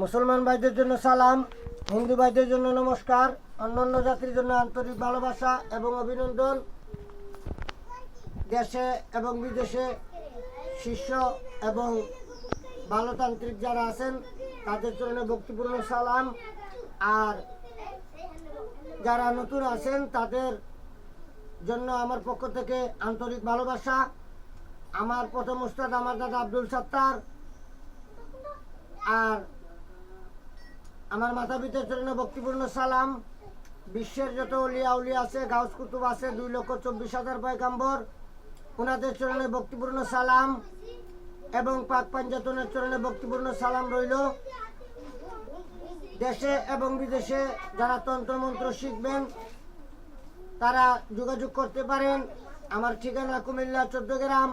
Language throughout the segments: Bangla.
মুসলমান ভাইদের জন্য সালাম, হিন্দু ভাইদের জন্য নমস্কার, অন্যান্য জাতির জন্য আন্তরিক ভালোবাসা এবং অভিনন্দন। দেশে এবং বিদেশে শিষ্য এবং ভালোতান্ত্রিক যারা আছেন, তাদের জন্য ভক্তিপূর্ণ সালাম। আর যারা নতুন আছেন, তাদের জন্য আমার পক্ষ থেকে আন্তরিক ভালোবাসা। আমার প্রথম উস্তাদ আমার দাদা আব্দুল সত্তার। আর আমার মাতা পিতার জন্য ভক্তিপূর্ণ সালাম। বিশ্বের যত উলিয়া উলিয়া আছে, গাউস কুতুব আছে, দুই লক্ষ চব্বিশ হাজার পয়গাম্বর ওনাদের চরণে ভক্তিপূর্ণ সালাম এবং পাক পাঞ্জাতনের চরণে ভক্তিপূর্ণ সালাম রইল। দেশে এবং বিদেশে যারা তন্ত্রমন্ত্র শিখবেন, তারা যোগাযোগ করতে পারেন। আমার ঠিকানা কুমিল্লা চোদ্দ গ্রাম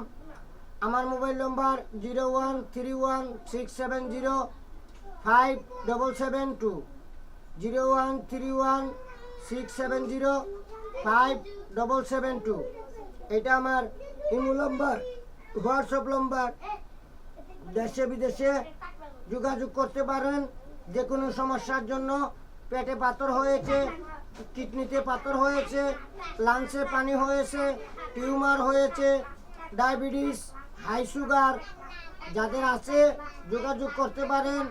আমার mobile number zero one three one six seven zero. Five double seven two zero one three one six seven zero five double seven two এটা আমার ইমো নম্বর, হোয়াটসঅ্যাপ নম্বর। দেশে, বিদেশে যোগাযোগ করতে পারেন। যে কোনো সমস্যার জন্য পেটে পাথর হয়েছে, কিডনিতে পাথর হয়েছে, লাংসে পানি হয়েছে, টিউমার হয়েছে, ডায়াবেটিস, হাই সুগার, যাদের আছে, যোগাযোগ করতে পারেন।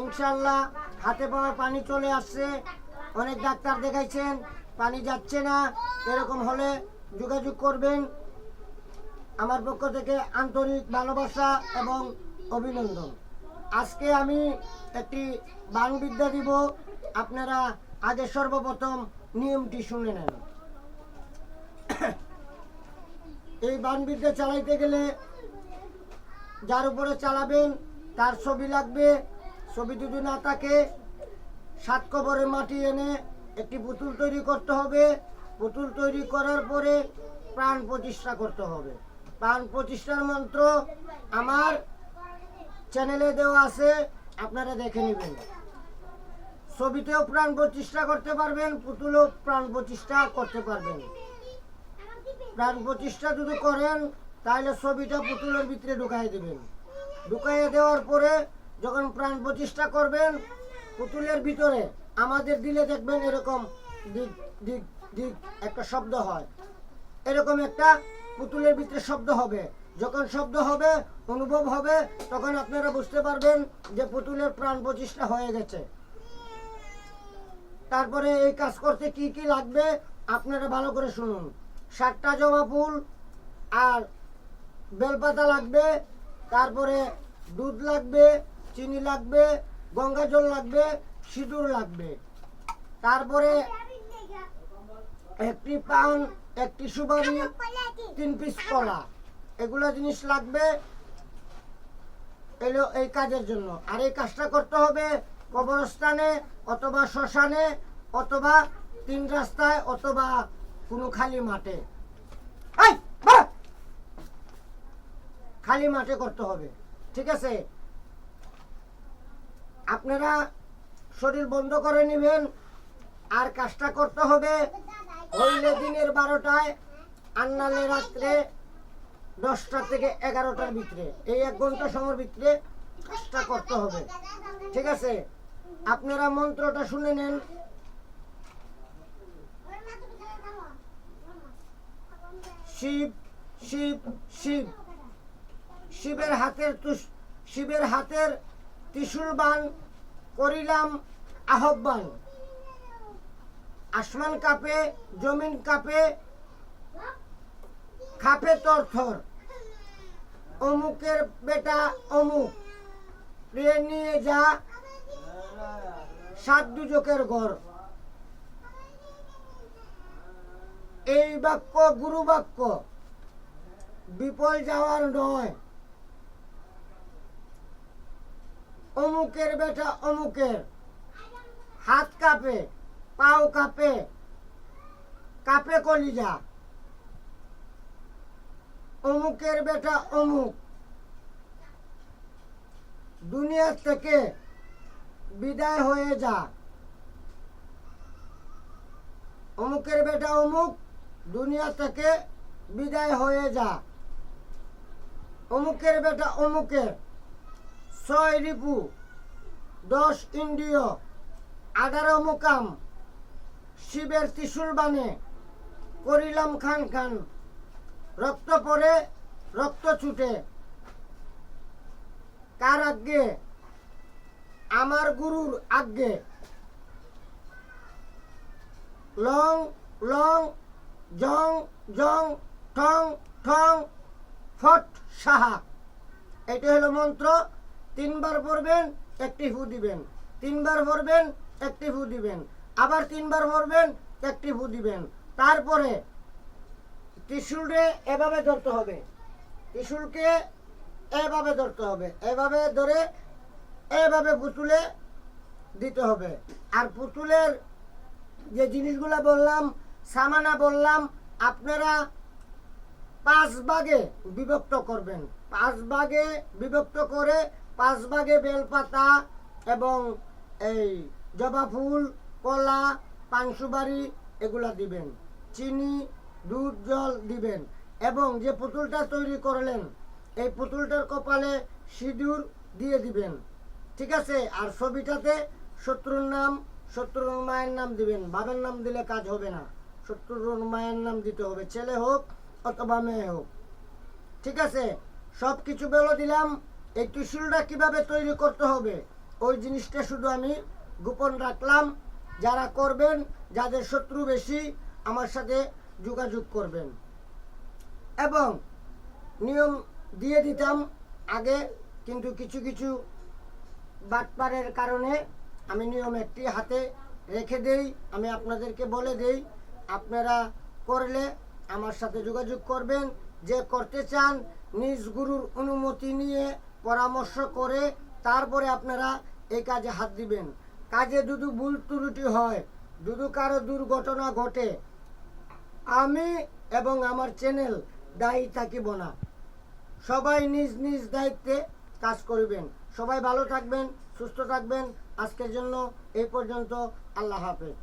ইনশাল্লাহ হাতে পাওয়া পানি চলে আসছে। অনেক ডাক্তার দেখাইছেন, পানি যাচ্ছে না। এরকম হলে যোগাযোগ করবেন। আমার পক্ষ থেকে আন্তরিক ভালোবাসা এবং অভিনন্দন। আজকে আমি একটি বাণবিদ্যা দিব। আপনারা আগে সর্বপ্রথম নিয়মটি শুনে নেন। এই বাণবিদ্যা চালাইতে গেলে যার উপরে চালাবেন, তার ছবি লাগবে। ছবি যদি না থাকে, সাত কবরের মাটি এনে একটি পুতুল তৈরি করতে হবে। পুতুল তৈরি করার পরে প্রাণ প্রতিষ্ঠা করতে হবে। প্রাণ প্রতিষ্ঠার মন্ত্র আমার চ্যানেলে দেওয়া আছে, আপনারা দেখে নেবেন। ছবিতেও প্রাণ প্রতিষ্ঠা করতে পারবেন, পুতুলও প্রাণ প্রতিষ্ঠা করতে পারবেন। প্রাণ প্রতিষ্ঠা যদি করেন, তাহলে ছবিটা পুতুলের ভিতরে ঢুকাই দেবেন। ঢুকাইয়ে দেওয়ার পরে যখন প্রাণ প্রতিষ্ঠা করবেন পুতুলের ভিতরে, আমাদের দিলে দেখবেন এরকম দিক দিক দিক একটা শব্দ হয়। এরকম একটা পুতুলের ভিতরে শব্দ হবে। যখন শব্দ হবে, অনুভব হবে, তখন আপনারা বুঝতে পারবেন যে পুতুলের প্রাণ প্রতিষ্ঠা হয়ে গেছে। তারপরে এই কাজ করতে কি কি লাগবে, আপনারা ভালো করে শুনুন। সাতটা জবা ফুল আর বেলপাতা লাগবে, তারপরে দুধ লাগবে চিনি লাগবে, গঙ্গা জল লাগবে, সিঁদুর লাগবে। তারপরে একটি পান, একটি সুপারি, তিন পিস কলা। এগুলো জিনিস লাগবে এলো এই কাজের জন্য। আর এই কাজটা করতে হবে কবরস্থানে অথবা শ্মশানে অথবা তিন রাস্তায় অথবা কোনো খালি মাঠে! খালি মাঠে করতে হবে, ঠিক আছে? আপনারা শরীর বন্ধ করে নেবেন, আর কাজটা করতে হবে। হইলে দিনের বারোটায় আন্নালে রাত্রে দশটা থেকে এগারোটার ভিতরে, এই এক ঘণ্টা সময়ের ভিতরে কাজটা করতে হবে। ঠিক আছে? আপনারা মন্ত্রটা শুনে নেন। শিব শিব শিব। শিবের হাতের তুষ- শিবের হাতের ত্রিশূল বান করিলাম আহ্বান। আসমান কাপে, জমিন কাপে, খাপে তর থর অমুকের বেটা অমুক প্রিয় নিয়ে যা সাত দুজকের ঘর। এই বাক্য গুরু বাক্য, বিপল যাওয়ার নয়। অমুকের বেটা অমুকের। হাত কাঁপে, পাও কাঁপে কাঁপে কলিজা। অমুকের বেটা অমুক। দুনিয়া থেকে বিদায় হয়ে যা। অমুকের বেটা অমুক, দুনিয়া থেকে বিদায় হয়ে যা। অমুকের বেটা অমুকের। ছয় রিপু, দশ ইন্দ্রিয় আঠারো মোকাম, শিবের ত্রিশূল বানে করিলাম খান খান। রক্ত পরে রক্ত ছুটে। কার আজ্ঞে? আমার গুরুর আজ্ঞে। লং লং, জং জং, ঠং ঠং, ফট, সাহা। এটা হলো মন্ত্র। তিনবার পড়বেন একটি ফু দিবেন। তিনবার পড়বেন একটি ফু দিবেন। আবার তিনবার পড়বেন একটি ফু দিবেন। তারপরে ত্রিশুলকে এভাবে ধরতে হবে। ত্রিশুলকে এভাবে ধরতে হবে। এভাবে ধরে এভাবে পুতুলে দিতে হবে। আর পুতুলের যে জিনিসগুলো বললাম, সামানা বললাম, আপনারা পাঁচ ভাগে বিভক্ত করবেন। পাঁচ ভাগে বিভক্ত করে পাঁচ ভাগে বেলপাতা এবং এই জবা ফুল, কলা পানসুবাড়ি এগুলা দিবেন। চিনি, দুধ, জল দিবেন। এবং যে পুতুলটা তৈরি করলেন, এই পুতুলটার কপালে সিঁদুর দিয়ে দিবেন। ঠিক আছে? আর ছবিটাতে শত্রুর নাম, শত্রুর মায়ের নাম দিবেন। বাবার নাম দিলে কাজ হবে না। শত্রুর মায়ের নাম দিতে হবে। ছেলে হোক অথবা মেয়ে হোক। ঠিক আছে? সব কিছু বলে দিলাম। এই ত্রিশুলটা কীভাবে তৈরি করতে হবে? ওই জিনিসটা শুধু আমি গোপন রাখলাম। যারা করবেন, যাদের শত্রু বেশি, আমার সাথে যোগাযোগ করবেন। এবং নিয়ম দিয়ে দিতাম আগে, কিন্তু কিছু কিছু বাটপারের কারণে আমি নিয়ম একটি হাতে রেখে দেই। আমি আপনাদেরকে বলে দেই, আপনারা করলে আমার সাথে যোগাযোগ করবেন যে করতে চান, নিজ গুরুর অনুমতি নিয়ে পরামর্শ করে তারপরে আপনারা এই কাজে হাত দিবেন। কাজে দুদু ভুল ত্রুটি হয় দুদু কারও দুর্ঘটনা ঘটে, আমি এবং আমার চ্যানেল দায়ী থাকিব না। সবাই নিজ নিজ দায়িত্বে কাজ করবেন। সবাই ভালো থাকবেন, সুস্থ থাকবেন। আজকের জন্য এই পর্যন্ত। আল্লাহ হাফেজ।